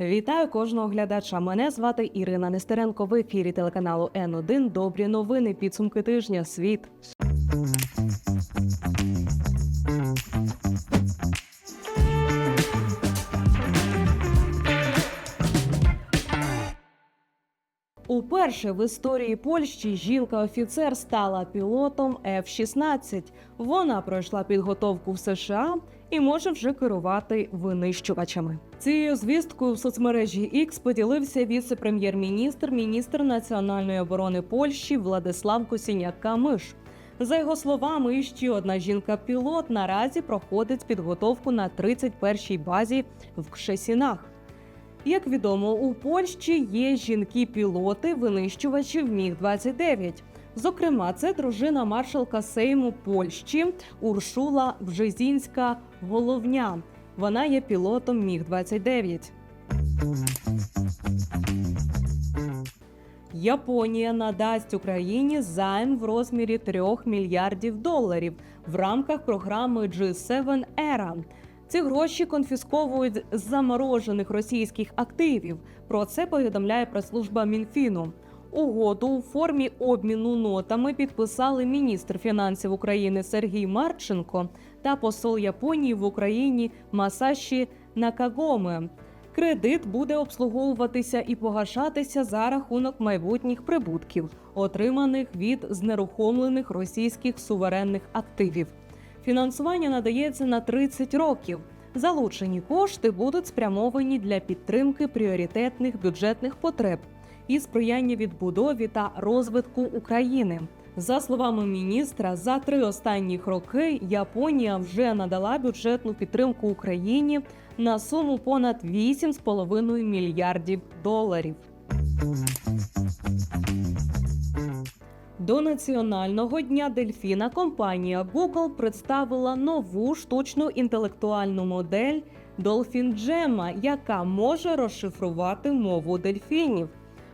Вітаю кожного глядача. Мене звати Ірина Нестеренко. В ефірі телеканалу Н1. Добрі новини. Підсумки тижня. Світ. Уперше в історії Польщі жінка-офіцер стала пілотом F-16. Вона пройшла підготовку в США і може вже керувати винищувачами. Цією звісткою в соцмережі X поділився віце-прем'єр-міністр, міністр національної оборони Польщі Владислав Косіняк-Камиш. За його словами, ще одна жінка-пілот наразі проходить підготовку на 31-й базі в Кшесінах. Як відомо, у Польщі є жінки-пілоти, винищувачів Міг 29 Зокрема, це дружина маршалка Сейму Польщі Уршула Бжезінська Головня. Вона є пілотом Міг 29 Японія надасть Україні займ в розмірі 3 мільярдів доларів в рамках програми G7 ERA. Ці гроші конфісковують з заморожених російських активів. Про це повідомляє прес-служба Мінфіну. Угоду у формі обміну нотами підписали міністр фінансів України Сергій Марченко та посол Японії в Україні Масаші Накагоме. Кредит буде обслуговуватися і погашатися за рахунок майбутніх прибутків, отриманих від знерухомлених російських суверенних активів. Фінансування надається на 30 років. Залучені кошти будуть спрямовані для підтримки пріоритетних бюджетних потреб і сприяння відбудові та розвитку України. За словами міністра, за три останніх роки Японія вже надала бюджетну підтримку Україні на суму понад 8,5 мільярдів доларів. До національного дня дельфіна компанія Google представила нову штучну інтелектуальну модель Dolphin Gemma, яка може розшифрувати мову дельфінів.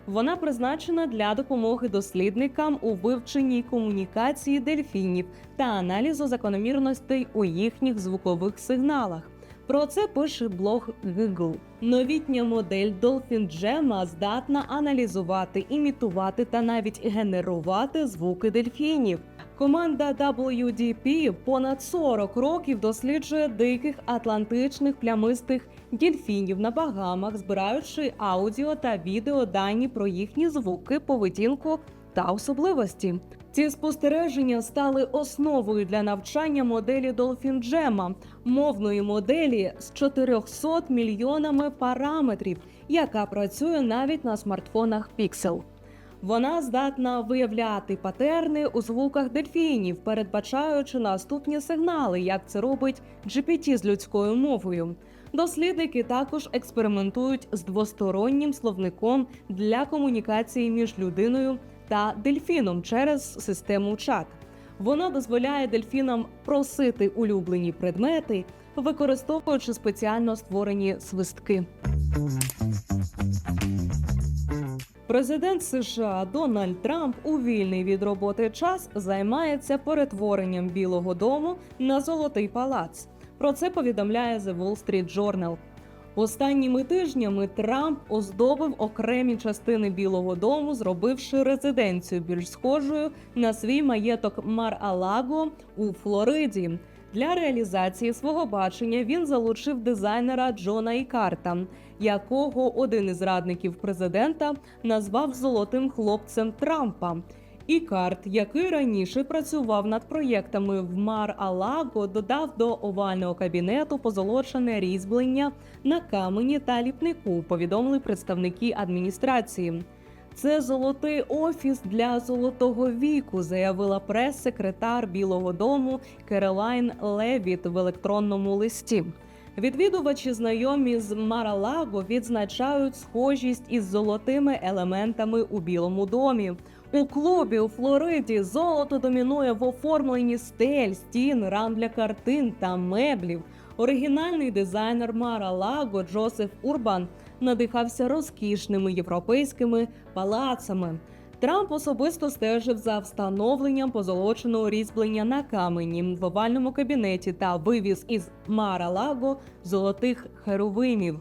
Вона призначена для допомоги дослідникам у вивченні комунікації дельфінів та аналізу закономірностей у їхніх звукових сигналах. Про це пише блог Google. Новітня модель Dolphin Gemma здатна аналізувати, імітувати та навіть генерувати звуки дельфінів. Команда WDP понад 40 років досліджує диких атлантичних плямистих дільфінів на Багамах, збираючи аудіо та відео дані про їхні звуки, поведінку та особливості. Ці спостереження стали основою для навчання моделі Dolphin Gemma, мовної моделі з 400 мільйонами параметрів, яка працює навіть на смартфонах Pixel. Вона здатна виявляти патерни у звуках дельфінів, передбачаючи наступні сигнали, як це робить GPT з людською мовою. Дослідники також експериментують з двостороннім словником для комунікації між людиною та дельфіном через систему чат. Вона дозволяє дельфінам просити улюблені предмети, використовуючи спеціально створені свистки. Президент США Дональд Трамп у вільний від роботи час займається перетворенням Білого Дому на золотий палац. Про це повідомляє The Wall Street Journal. Останніми тижнями Трамп оздобив окремі частини Білого Дому, зробивши резиденцію більш схожою на свій маєток Мар-Алаго у Флориді. Для реалізації свого бачення він залучив дизайнера Джона Ікарта, якого один із радників президента назвав золотим хлопцем Трампа. Ікарт, який раніше працював над проєктами в Мар-Алаго, додав до овального кабінету позолочене різьблення на камені та ліпнику. Повідомили представники адміністрації. Це золотий офіс для золотого віку, заявила прес-секретар Білого Дому Керолайн Левіт в електронному листі. Відвідувачі, знайомі з Маралаго, відзначають схожість із золотими елементами у Білому домі. У клубі у Флориді золото домінує в оформленні стель, стін, рам для картин та меблів. Оригінальний дизайнер Мара Лаго Джозеф Урбан надихався розкішними європейськими палацами. Трамп особисто стежив за встановленням позолоченого різьблення на камені в овальному кабінеті та вивіз із Мара-Лаго золотих херовимів.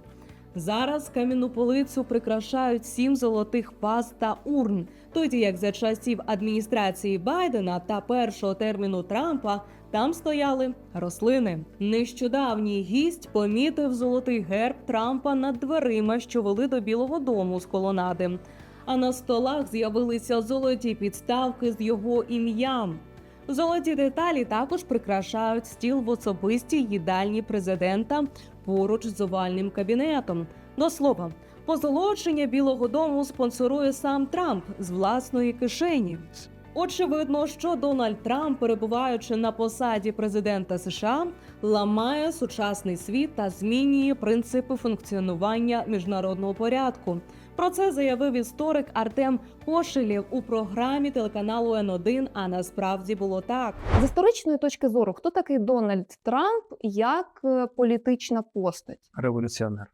Зараз кам'яну полицю прикрашають сім золотих паз та урн, тоді як за часів адміністрації Байдена та першого терміну Трампа там стояли рослини. Нещодавній гість помітив золотий герб Трампа над дверима, що вели до Білого Дому з колонади. А на столах з'явилися золоті підставки з його ім'ям. Золоті деталі також прикрашають стіл в особистій їдальні президента поруч з овальним кабінетом. До слова, позолочення Білого Дому спонсорує сам Трамп з власної кишені. Очевидно, що Дональд Трамп, перебуваючи на посаді президента США, ламає сучасний світ та змінює принципи функціонування міжнародного порядку. Про це заявив історик Артем Кошелєв у програмі телеканалу Н1, А насправді було так. З історичної точки зору, хто такий Дональд Трамп як е, політична постать? революціонер.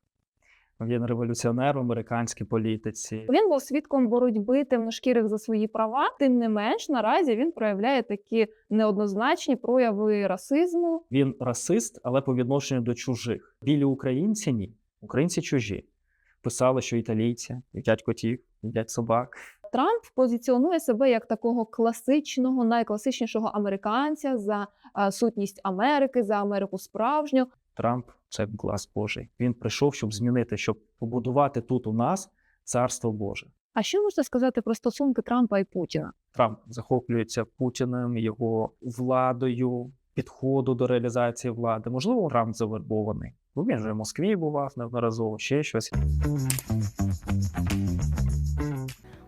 Він революціонер в американській політиці. Він був свідком боротьби темношкірих за свої права. Тим не менш, наразі він проявляє такі неоднозначні прояви расизму. Він расист, але по відношенню до чужих. Білі українці ні. Українці чужі. Писали, що італійці їдять котів, їдять собак. Трамп позиціонує себе як такого класичного, найкласичнішого американця за сутність Америки, за Америку справжню. Трамп це глас Божий. Він прийшов, щоб змінити, щоб побудувати тут у нас царство Боже. А що можна сказати про стосунки Трампа і Путіна? Трамп захоплюється Путіним, його владою, підходу до реалізації влади. Можливо, Трамп завербований. Бо він же в Москві бував неодноразово, ще щось.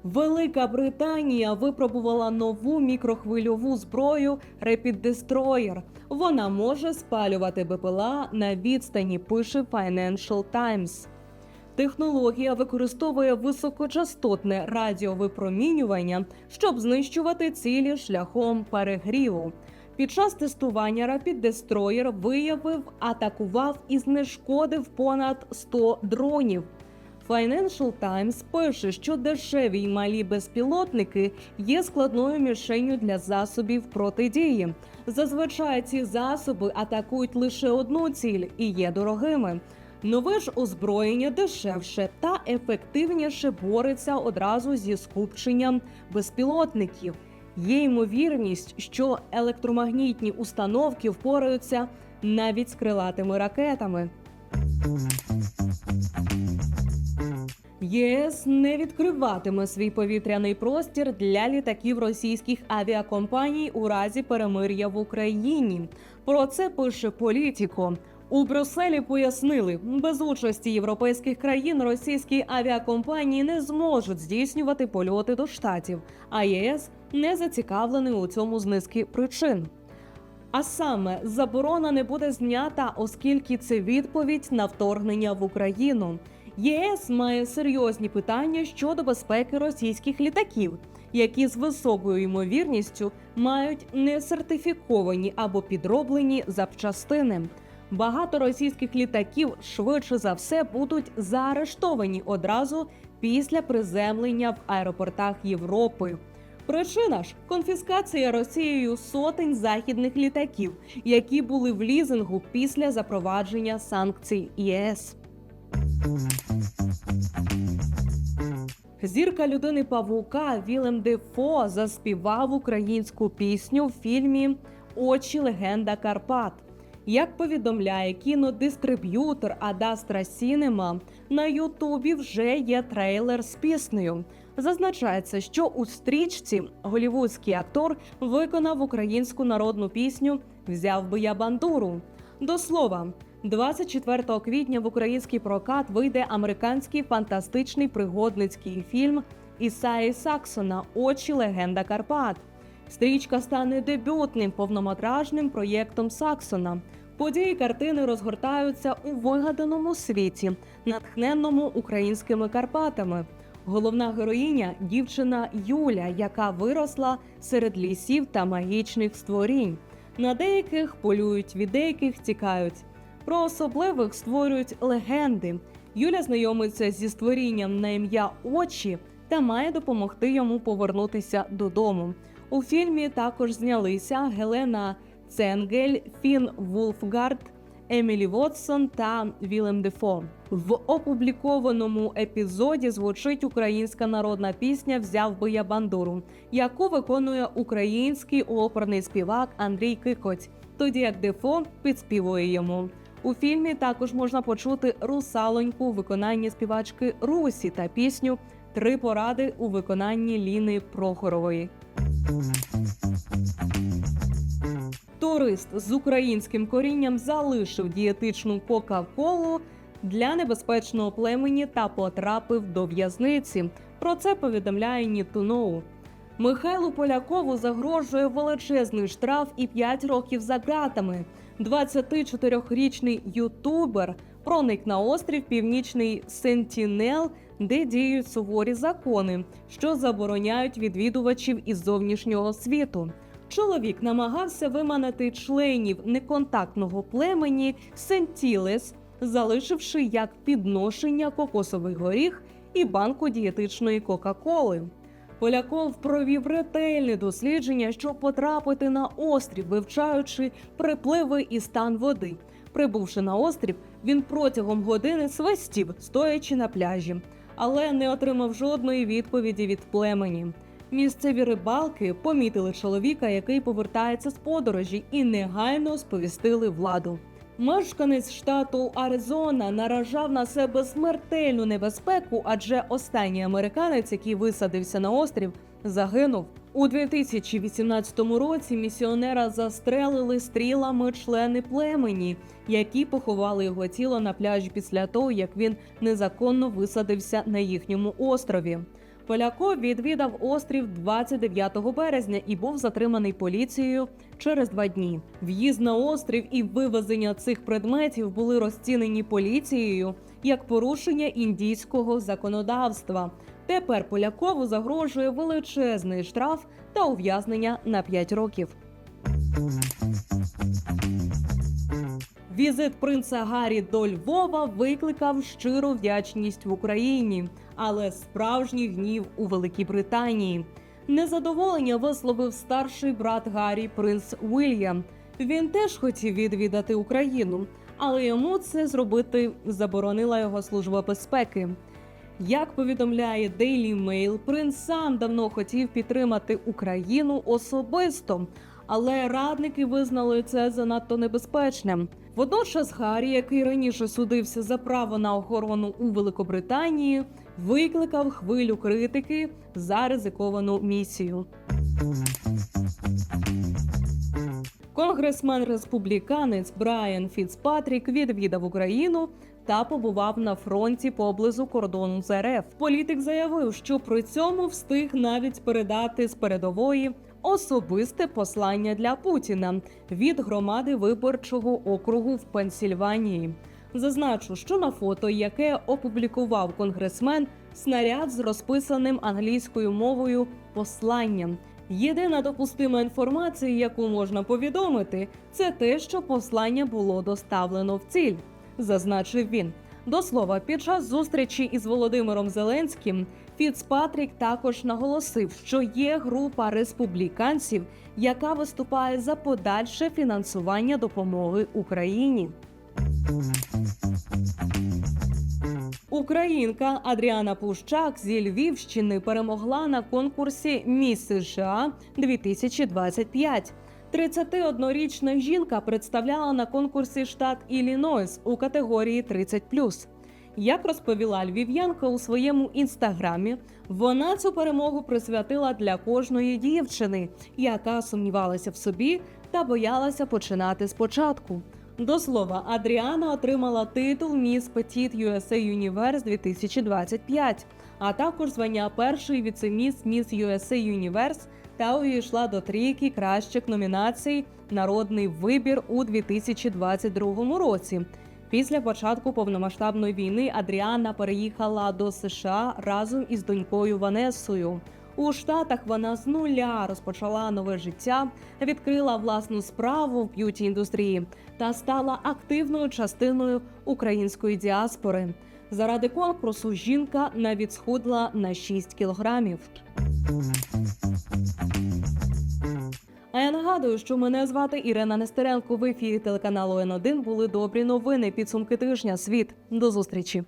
Велика Британія випробувала нову мікрохвильову зброю Destroyer. Вона може спалювати БПЛА на відстані, пише Financial Times. Технологія використовує високочастотне радіовипромінювання, щоб знищувати цілі шляхом перегріву. Під час тестування Rapid Destroyer виявив, атакував і знешкодив понад 100 дронів. Financial Times пише, що дешеві й малі безпілотники є складною мішенню для засобів протидії. Зазвичай ці засоби атакують лише одну ціль і є дорогими. Нове ж озброєння дешевше та ефективніше бореться одразу зі скупченням безпілотників. Є ймовірність, що електромагнітні установки впораються навіть з крилатими ракетами. ЄС не відкриватиме свій повітряний простір для літаків російських авіакомпаній у разі перемир'я в Україні. Про це пише політіко. У Брюсселі пояснили, без участі європейських країн російські авіакомпанії не зможуть здійснювати польоти до штатів, а ЄС не зацікавлений у цьому з низки причин. А саме заборона не буде знята, оскільки це відповідь на вторгнення в Україну. ЄС має серйозні питання щодо безпеки російських літаків, які з високою ймовірністю мають несертифіковані або підроблені запчастини. Багато російських літаків швидше за все будуть заарештовані одразу після приземлення в аеропортах Європи. Причина ж конфіскація Росією сотень західних літаків, які були в лізингу після запровадження санкцій ЄС. Зірка людини Павука Вілем Дефо заспівав українську пісню в фільмі Очі легенда Карпат. Як повідомляє кінодистриб'ютор Адастра Сінема, на Ютубі вже є трейлер з піснею. Зазначається, що у стрічці голівудський актор виконав українську народну пісню Взяв би я бандуру. До слова, 24 квітня в український прокат вийде американський фантастичний пригодницький фільм Ісаї Саксона Очі легенда Карпат. Стрічка стане дебютним повнометражним проєктом Саксона. Події картини розгортаються у вигаданому світі, натхненному українськими Карпатами. Головна героїня дівчина Юля, яка виросла серед лісів та магічних створінь. На деяких полюють, від деяких тікають. Про особливих створюють легенди. Юля знайомиться зі створінням на ім'я Очі та має допомогти йому повернутися додому. У фільмі також знялися Гелена Ценгель, Фін Вулфгард, Емілі Вотсон та Вілем Дефо. В опублікованому епізоді звучить українська народна пісня Взяв би я бандуру, яку виконує український оперний співак Андрій Кикоць, тоді як Дефо підспівує йому. У фільмі також можна почути русалоньку у виконанні співачки Русі та пісню Три поради у виконанні Ліни Прохорової. Турист з українським корінням залишив дієтичну Кока-Колу для небезпечного племені та потрапив до в'язниці. Про це повідомляє Нітуноу. Михайлу Полякову загрожує величезний штраф і 5 років за ґратами. 24-річний ютубер проник на острів Північний Сентінел, де діють суворі закони, що забороняють відвідувачів із зовнішнього світу. Чоловік намагався виманити членів неконтактного племені Сентілес, залишивши як підношення кокосовий горіх і банку дієтичної Кока-Коли. Поляков провів ретельне дослідження, щоб потрапити на острів, вивчаючи припливи і стан води. Прибувши на острів, він протягом години свистів, стоячи на пляжі, але не отримав жодної відповіді від племені. Місцеві рибалки помітили чоловіка, який повертається з подорожі, і негайно сповістили владу. Мешканець штату Аризона наражав на себе смертельну небезпеку, адже останній американець, який висадився на острів, загинув. У 2018 році місіонера застрелили стрілами члени племені, які поховали його тіло на пляжі після того, як він незаконно висадився на їхньому острові. Поляков відвідав острів 29 березня і був затриманий поліцією через два дні. В'їзд на острів і вивезення цих предметів були розцінені поліцією як порушення індійського законодавства. Тепер Полякову загрожує величезний штраф та ув'язнення на 5 років. Візит принца Гаррі до Львова викликав щиру вдячність в Україні, але справжній гнів у Великій Британії. Незадоволення висловив старший брат Гаррі, принц Уільям. Він теж хотів відвідати Україну, але йому це зробити заборонила його служба безпеки. Як повідомляє Daily Mail, принц сам давно хотів підтримати Україну особисто, але радники визнали це занадто небезпечним. Водночас Гаррі, який раніше судився за право на охорону у Великобританії, викликав хвилю критики за ризиковану місію. Конгресмен республіканець Брайан Фіцпатрік відвідав Україну та побував на фронті поблизу кордону з РФ. Політик заявив, що при цьому встиг навіть передати з передової особисте послання для Путіна від громади виборчого округу в Пенсільванії. Зазначу, що на фото, яке опублікував конгресмен, снаряд з розписаним англійською мовою посланням. Єдина допустима інформація, яку можна повідомити, це те, що послання було доставлено в ціль, зазначив він. До слова, під час зустрічі із Володимиром Зеленським Фіцпатрік також наголосив, що є група республіканців, яка виступає за подальше фінансування допомоги Україні. Українка Адріана Пущак зі Львівщини перемогла на конкурсі Міс США 2025. 31-річна жінка представляла на конкурсі штат Іллінойс у категорії 30+. Як розповіла львів'янка у своєму інстаграмі, вона цю перемогу присвятила для кожної дівчини, яка сумнівалася в собі та боялася починати спочатку. До слова, Адріана отримала титул Міс Petit USA Universe 2025, а також звання першої віцеміс Міс USA Universe та увійшла до трійки кращих номінацій Народний вибір у 2022 році. Після початку повномасштабної війни Адріана переїхала до США разом із донькою Ванесою. У Штатах вона з нуля розпочала нове життя, відкрила власну справу в б'юті індустрії та стала активною частиною української діаспори. Заради конкурсу жінка навіть схудла на 6 кілограмів. А я нагадую, що мене звати Ірина Нестеренко. В ефірі телеканалу Н1 були добрі новини. Підсумки тижня. Світ до зустрічі.